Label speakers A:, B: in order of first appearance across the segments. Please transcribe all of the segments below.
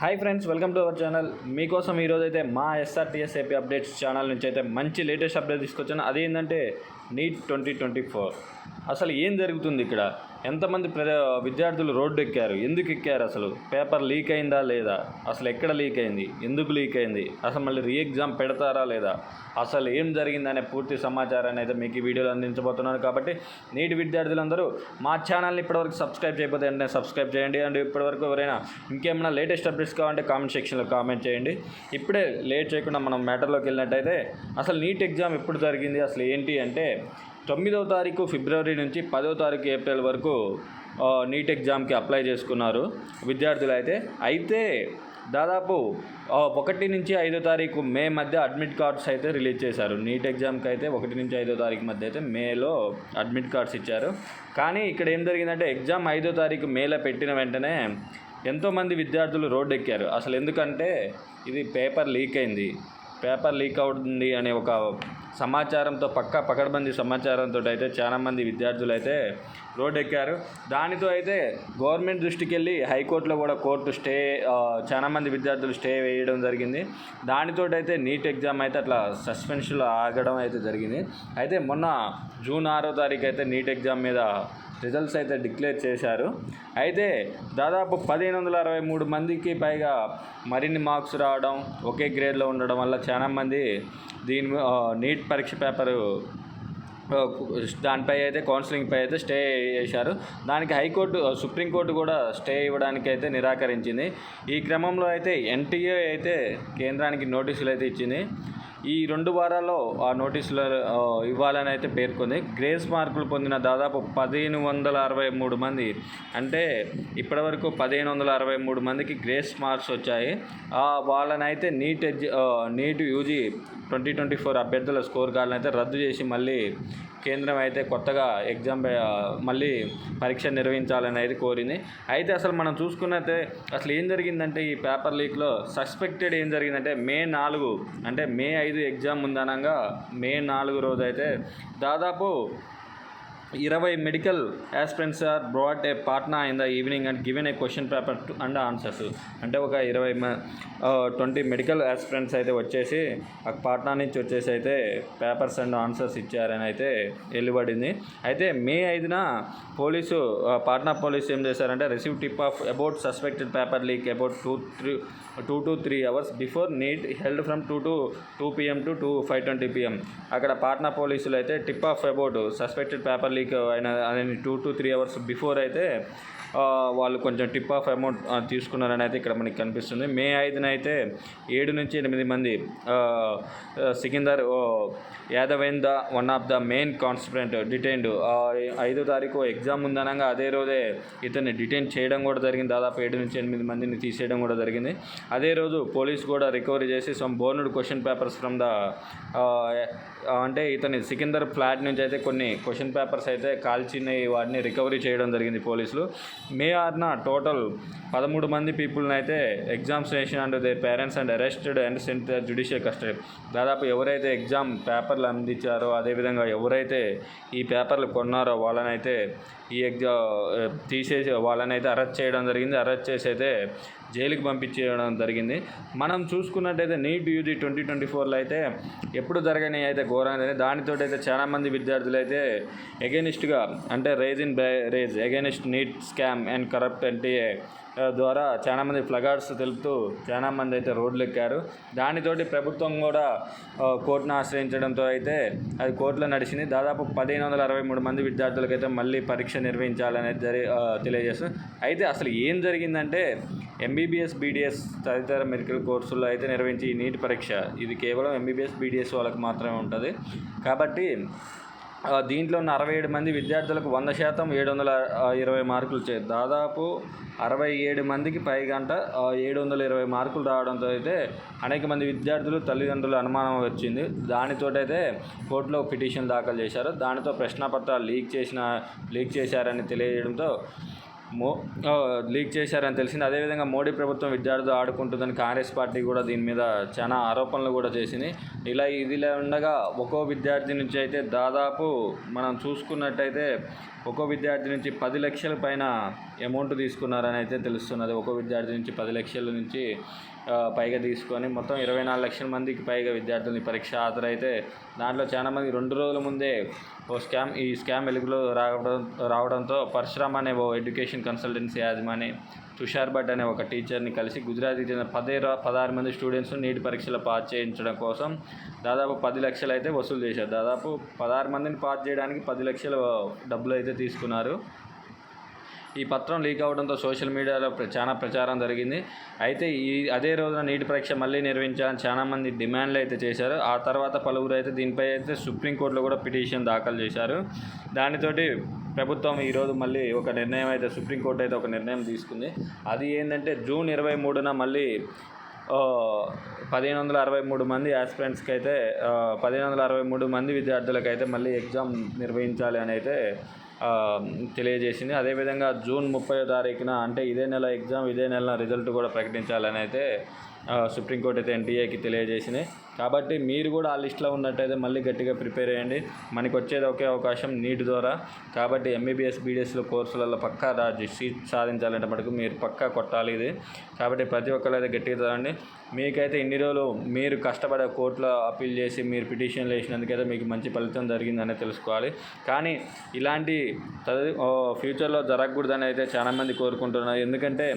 A: Hi friends welcome to our channel మీకోసం ఈరోజు అయితే మా ఎస్ఆర్టీఎస్ ఏపీ అప్డేట్స్ ఛానల్ నుంచి అయితే మంచి లేటెస్ట్ అప్డేట్ తీసుకొచ్చాను. అదేంటంటే నీట్ ట్వంటీ ట్వంటీ ఫోర్ అసలు ఏం జరుగుతుంది ఇక్కడ? ఎంతమంది ప్ర విద్యార్థులు రోడ్డు ఎక్కారు? ఎందుకు ఎక్కారు అసలు? పేపర్ లీక్ అయిందా లేదా? అసలు ఎక్కడ లీక్ అయింది? ఎందుకు లీక్ అయింది? అసలు మళ్ళీ రీ ఎగ్జామ్ పెడతారా లేదా? అసలు ఏం జరిగిందనే పూర్తి సమాచారాన్ని అయితే మీకు ఈ వీడియోలో అందించబోతున్నాను కాబట్టి నీటి విద్యార్థులందరూ మా ఛానల్ని ఇప్పటివరకు సబ్స్క్రైబ్ చేయకపోతే వెంటనే సబ్స్క్రైబ్ చేయండి. అండ్ ఇప్పటివరకు ఎవరైనా ఇంకేమైనా లేటెస్ట్ అప్డేట్స్ కావాలంటే కామెంట్ సెక్షన్లో కామెంట్ చేయండి. ఇప్పుడే లేట్ చేయకుండా మనం మ్యాటర్లోకి వెళ్ళినట్టయితే అసలు నీట్ ఎగ్జామ్ ఎప్పుడు జరిగింది? అసలు ఏంటి అంటే తొమ్మిదవ తారీఖు ఫిబ్రవరి నుంచి పదవ తారీఖు ఏప్రిల్ వరకు నీట్ ఎగ్జామ్కి అప్లై చేసుకున్నారు విద్యార్థులు అయితే అయితే దాదాపు ఒకటి నుంచి ఐదో తారీఖు మే మధ్య అడ్మిట్ కార్డ్స్ అయితే రిలీజ్ చేశారు. నీట్ ఎగ్జామ్కి అయితే ఒకటి నుంచి ఐదో తారీఖు మధ్య అయితే మేలో అడ్మిట్ కార్డ్స్ ఇచ్చారు. కానీ ఇక్కడ ఏం జరిగిందంటే ఎగ్జామ్ ఐదో తారీఖు మేలో పెట్టిన వెంటనే ఎంతోమంది విద్యార్థులు రోడ్డు ఎక్కారు అసలు ఎందుకంటే ఇది పేపర్ లీక్ అయింది. పేపర్ లీక్ అవుతుంది అనే ఒక సమాచారంతో పక్క పకడ్బందీ సమాచారంతో అయితే చాలామంది విద్యార్థులు అయితే రోడ్ ఎక్కారు దానితో అయితే గవర్నమెంట్ దృష్టికి వెళ్ళి హైకోర్టులో కూడా కోర్టు స్టే చాలామంది విద్యార్థులు స్టే వేయడం జరిగింది. దానితో అయితే నీట్ ఎగ్జామ్ అయితే అట్లా సస్పెన్షన్లో ఆగడం అయితే జరిగింది. అయితే మొన్న జూన్ ఆరో తారీఖు అయితే నీట్ ఎగ్జామ్ మీద రిజల్ట్స్ అయితే డిక్లేర్ చేశారు. అయితే దాదాపు పదిహేను వందల అరవై మూడు మందికి పైగా మరిన్ని మార్క్స్ రావడం ఒకే గ్రేడ్లో ఉండడం వల్ల చాలామంది దీని నీట్ పరీక్ష పేపరు దానిపై అయితే కౌన్సిలింగ్పై అయితే స్టే చేశారు. దానికి హైకోర్టు సుప్రీంకోర్టు కూడా స్టే ఇవ్వడానికి అయితే నిరాకరించింది. ఈ క్రమంలో అయితే ఎన్టీఏ అయితే కేంద్రానికి నోటీసులు అయితే ఇచ్చింది. ఈ రెండు వారాల్లో ఆ నోటీసులు ఇవ్వాలని అయితే పేర్కొంది. గ్రేస్ మార్కులు పొందిన దాదాపు పదిహేను వందల అరవై మూడు మంది. అంటే ఇప్పటివరకు పదిహేను వందల అరవై మూడు మందికి గ్రేస్ మార్క్స్ వచ్చాయి. ఆ, వాళ్ళనైతే NEET edge NEET UG twenty twenty four అభ్యర్థుల స్కోర్ కార్డులను అయితే రద్దు చేసి మళ్ళీ కేంద్రం అయితే కొత్తగా ఎగ్జామ్ మళ్ళీ పరీక్ష నిర్వహించాలని అయితే కోరింది. అయితే అసలు మనం చూసుకున్నట్టే అసలు ఏం జరిగిందంటే ఈ పేపర్ లీక్లో సస్పెక్టెడ్ ఏం జరిగిందంటే మే నాలుగు అంటే మే ఐదు ఎగ్జామ్ ఉందనగా మే నాలుగు రోజు అయితే దాదాపు ఇరవై medical aspirants are brought a Patna in the evening and given a question paper and answers అంటే ఒక ఇరవై ట్వంటీ మెడికల్ ఆస్పిరెంట్స్ అయితే వచ్చేసి ఆ పాట్నా నుంచి వచ్చేసి అయితే పేపర్స్ అండ్ ఆన్సర్స్ ఇచ్చారని అయితే వెలువడింది. అయితే మే ఐదున పోలీసు పాట్నా పోలీసు ఏం చేశారంటే receive tip off about suspected paper leak about two three two to three hours before NEET held from two to two PM to two five twenty PM అక్కడ పాట్నా పోలీసులు అయితే tip off about suspected paper leak అయిన అని two to three hours before అయితే వాళ్ళు కొంచెం tip of amount తీసుకున్నారని అయితే ఇక్కడ మనకి కనిపిస్తుంది. మే ఐదున అయితే ఏడు నుంచి ఎనిమిది మంది సికిందర్ ఓ, Yadavendu one of the main conspirator detained ఐదో తారీఖు ఎగ్జామ్ ఉందనగా అదే రోజే ఇతన్ని డిటైన్ చేయడం కూడా జరిగింది. దాదాపు ఏడు నుంచి ఎనిమిది మందిని తీసేయడం కూడా జరిగింది. అదే రోజు పోలీస్ కూడా రికవరీ చేసి some burned question papers from the అంటే ఇతని సికిందర్ ఫ్లాట్ నుంచి అయితే కొన్ని క్వశ్చన్ పేపర్స్ అయితే కాల్చినవి వాటిని రికవరీ చేయడం జరిగింది పోలీసులు. మే ఆర్న టోటల్ పదమూడు మంది పీపుల్ని అయితే exam station and they parents and arrested and sent judicial custody. దాదాపు ఎవరైతే ఎగ్జామ్ పేపర్లు అందించారో అదేవిధంగా ఎవరైతే ఈ పేపర్లు కొన్నారో వాళ్ళనైతే ఈ ఎగ్జామ్ తీసేసి వాళ్ళనైతే అరెస్ట్ చేయడం జరిగింది. అరెస్ట్ చేసి అయితే జైలుకి పంపించేయడం జరిగింది. మనం చూసుకున్నట్టయితే నీట్ యూజీ ట్వంటీ ట్వంటీ ఫోర్లో అయితే ఎప్పుడు జరగని అయితే ఘోరంగా దానితో అయితే చాలామంది విద్యార్థులు అయితే ఎగెనిస్ట్గా అంటే raise in by raise against NEET scam and corrupt అంటే ద్వారా చాలామంది ఫ్లగార్డ్స్ తెలుపుతూ చాలామంది అయితే రోడ్లు ఎక్కారు దానితోటి ప్రభుత్వం కూడా కోర్టును ఆశ్రయించడంతో అయితే అది కోర్టులో నడిచింది. దాదాపు పదిహేను వందల అరవై మూడు మంది విద్యార్థులకైతే మళ్ళీ పరీక్ష నిర్వహించాలనేది జరి తెలియజేస్తుంది అయితే అసలు ఏం జరిగిందంటే ఎంబీబీఎస్ బీడీఎస్ తదితర మెడికల్ కోర్సుల్లో అయితే నిర్వహించి ఈ నీట్ పరీక్ష. ఇది కేవలం ఎంబీబీఎస్ బీడీఎస్ వాళ్ళకి మాత్రమే ఉంటుంది. కాబట్టి దీంట్లో ఉన్న అరవై ఏడు మంది విద్యార్థులకు వంద శాతం ఏడు వందల ఇరవై మార్కులు వచ్చాయి దాదాపు అరవై ఏడు మందికి పైగంట ఏడు వందల ఇరవై మార్కులు రావడంతో అయితే అనేక మంది విద్యార్థులు తల్లిదండ్రులు అనుమానం వచ్చింది. దానితోటైతే కోర్టులో పిటిషన్ దాఖలు చేశారు. దానితో ప్రశ్నపత్రాలు లీక్ చేసిన లీక్ చేశారని తెలియజేయడంతో మో లీక్ చేశారని తెలిసింది. అదేవిధంగా మోడీ ప్రభుత్వం విద్యార్థులు ఆడుకుంటుందని కాంగ్రెస్ పార్టీ కూడా దీని మీద చాలా ఆరోపణలు కూడా చేసింది. ఇలా ఇదిలా ఉండగా ఒక్కో విద్యార్థి నుంచి అయితే దాదాపు మనం చూసుకున్నట్టయితే ఒక్కో విద్యార్థి నుంచి పది లక్షల పైన అమౌంట్ తీసుకున్నారని అయితే తెలుస్తున్నది. ఒక్కో విద్యార్థి నుంచి పది లక్షల నుంచి పైగా తీసుకొని మొత్తం ఇరవై నాలుగు లక్షల మందికి పైగా విద్యార్థులని పరీక్ష హాజరైతే దాంట్లో చాలామంది రెండు రోజుల ముందే ఓ స్కామ్ ఈ స్కామ్ వెలుగులో రావడం రావడంతో పరశురామ్ అనే ఓ ఎడ్యుకేషన్ కన్సల్టెన్సీ యాజమాని తుషార్ భట్ అనే ఒక టీచర్ని కలిసి గుజరాత్కి చెందిన పదే పదహారు మంది స్టూడెంట్స్ నీట్ పరీక్షలో పాస్ చేయించడం కోసం దాదాపు పది లక్షలు అయితే వసూలు చేశారు. దాదాపు పదహారు మందిని పాస్ చేయడానికి పది లక్షల డబ్బులు అయితే తీసుకున్నారు. ఈ పత్రం లీక్ అవడంతో సోషల్ మీడియాలో చాలా ప్రచారం జరిగింది. అయితే ఈ అదే రోజున నీటి పరీక్ష మళ్ళీ నిర్వహించాలని చాలా మంది డిమాండ్లు అయితే చేశారు. ఆ తర్వాత పలువురు అయితే దీనిపై అయితే సుప్రీంకోర్టులో కూడా పిటిషన్ దాఖలు చేశారు. దానితోటి ప్రభుత్వం ఈరోజు మళ్ళీ ఒక నిర్ణయం అయితే సుప్రీంకోర్టు అయితే ఒక నిర్ణయం తీసుకుంది. అది ఏంటంటే జూన్ ఇరవై మూడున మళ్ళీ పదిహేను వందల అరవై మూడు మంది ఆస్పిరెంట్స్కి అయితే పదిహేను వందల అరవై మూడు మంది విద్యార్థులకు అయితే మళ్ళీ ఎగ్జామ్ నిర్వహించాలి అని అయితే తెలియజేసింది. అదేవిధంగా జూన్ ముప్పై తారీఖున అంటే ఇదే నెల ఎగ్జామ్ ఇదే నెల రిజల్ట్ కూడా ప్రకటించాలని అయితే సుప్రీంకోర్టు అయితే ఎన్టీఏకి తెలియజేసింది. కాబట్టి మీరు కూడా ఆ లిస్ట్లో ఉన్నట్టయితే మళ్ళీ గట్టిగా ప్రిపేర్ అయ్యండి. మనకి వచ్చేది ఒకే అవకాశం నీట్ ద్వారా. కాబట్టి ఎంబీబీఎస్ బీడీఎస్లో కోర్సులలో పక్కా రాజు సీట్ సాధించాలంటే మటుకు మీరు పక్కా కొట్టాలి ఇది. కాబట్టి ప్రతి ఒక్కరు అయితే గట్టిగా చదవండి. మీకైతే ఇన్ని రోజులు మీరు కష్టపడే కోర్టులో అప్పీల్ చేసి మీరు పిటిషన్లు వేసినందుకైతే మీకు మంచి ఫలితం జరిగిందనే తెలుసుకోవాలి. కానీ ఇలాంటి చదివి ఫ్యూచర్లో జరగకూడదని అయితే చాలామంది కోరుకుంటున్నారు. ఎందుకంటే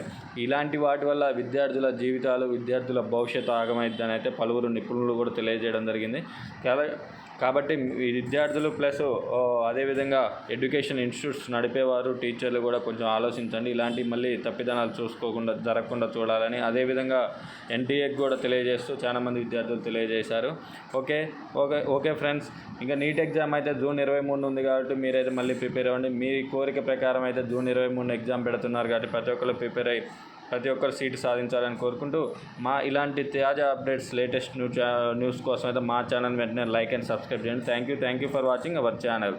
A: ఇలాంటి వాటి వల్ల విద్యార్థుల జీవితాలు విద్యార్థుల భవిష్యత్తు ఆగమైద్దని అయితే పలువురు నిపుణులు కూడా తెలియజేయడం జరిగింది. కాబట్టి ఈ విద్యార్థులు ప్లస్ అదేవిధంగా ఎడ్యుకేషన్ ఇన్స్టిట్యూట్స్ నడిపేవారు టీచర్లు కూడా కొంచెం ఆలోచించండి. ఇలాంటి మళ్ళీ తప్పిదనాలు చూసుకోకుండా జరగకుండా చూడాలని అదేవిధంగా ఎన్టీఏకి కూడా తెలియజేస్తూ చాలామంది విద్యార్థులు తెలియజేశారు. ఓకే ఓకే ఓకే ఫ్రెండ్స్ ఇంకా నీట్ ఎగ్జామ్ అయితే జూన్ ఇరవై మూడు ఉంది కాబట్టి మీరైతే మళ్ళీ ప్రిపేర్ అవ్వండి. మీ కోరిక ప్రకారం అయితే జూన్ ఇరవై మూడు ఎగ్జామ్ పెడుతున్నారు కాబట్టి ప్రతి ఒక్కరు ప్రిపేర్ అయ్యి ప్రతి ఒక్కరు సీటు సాధించాలని కోరుకుంటూ మా ఇలాంటి తాజా అప్డేట్స్ లేటెస్ట్ న్యూస్ న్యూస్ కోసం అయితే మా ఛానల్ వెంటనే లైక్ అండ్ సబ్స్క్రైబ్ చేయండి. Thank you thank you for watching our channel